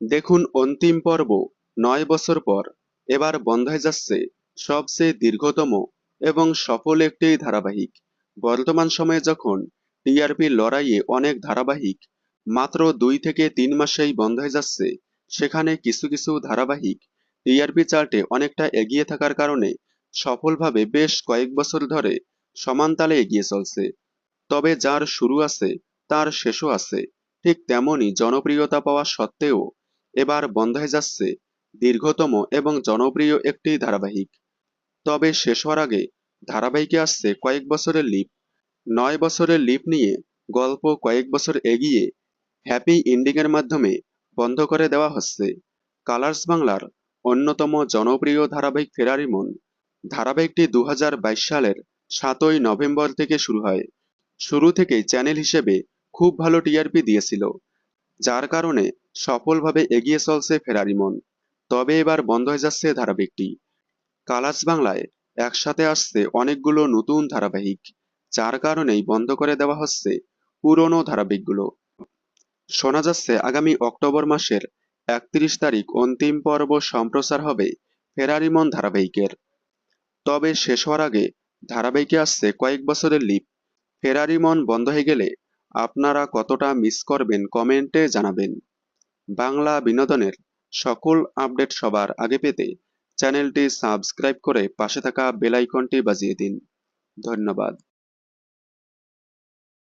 দেখুন অন্তিম পর্ব, নয় বছর পর, এবার বন্ধ হয়ে যাচ্ছে সবচেয়ে দীর্ঘতম এবং সফল একটি ধারাবাহিক। বর্তমান সময়ে যখন টিআরপি লড়াইয়ে অনেক ধারাবাহিক, মাত্র দুই থেকে তিন মাসেই বন্ধ হয়ে যাচ্ছে, সেখানে কিছু কিছু ধারাবাহিক টিআরপি চার্টে অনেকটা এগিয়ে থাকার কারণে সফলভাবে বেশ কয়েক বছর ধরে সমান তালে এগিয়ে চলছে। তবে যার শুরু আছে, তার শেষও আছে, ঠিক তেমনই জনপ্রিয়তা পাওয়া সত্ত্বেও এবার বন্ধ হয়ে যাচ্ছে দীর্ঘতম এবং জনপ্রিয় একটি ধারাবাহিক। তবে শেষ হওয়ার আগে ধারাবাহিকে আসছে কয়েক বছরের লিপ নয় বছরের লিপ নিয়ে গল্প কয়েক বছর এগিয়ে হ্যাপি এন্ডিংয়ের মাধ্যমে বন্ধ করে দেওয়া হচ্ছে। কালার্স বাংলার অন্যতম জনপ্রিয় ধারাবাহিক ফেরারি মন। ধারাবাহিকটি দু হাজার বাইশ সালের সাতই নভেম্বর থেকে শুরু হয়। শুরু থেকেই চ্যানেল হিসেবে খুব ভালো টিআরপি দিয়েছিল। যার কারণে সফলভাবে এগিয়ে চলছে ফেরারিমন তবে এবার বন্ধ হয়ে যাচ্ছে ধারাবাহিকটি। কালার্স বাংলায় একসাথে আসছে অনেকগুলো নতুন ধারাবাহিক, যার কারণেই বন্ধ করে দেওয়া হচ্ছে পুরনো ধারাবাহিকগুলো। শোনা যাচ্ছে আগামী অক্টোবর মাসের একত্রিশ তারিখ অন্তিম পর্ব সম্প্রচার হবে ফেরারিমন ধারাবাহিকের। তবে শেষ হওয়ার আগে ধারাবাহিকে আসছে কয়েক বছরের লিপ। ফেরারিমন বন্ধ হয়ে গেলে আপনারা কতটা মিস করবেন কমেন্টে জানাবেন। বাংলা বিনোদনের সকল আপডেট সবার আগে পেতে চ্যানেলটি সাবস্ক্রাইব করে পাশে থাকা বেলাইকনটি বাজিয়ে দিন। ধন্যবাদ।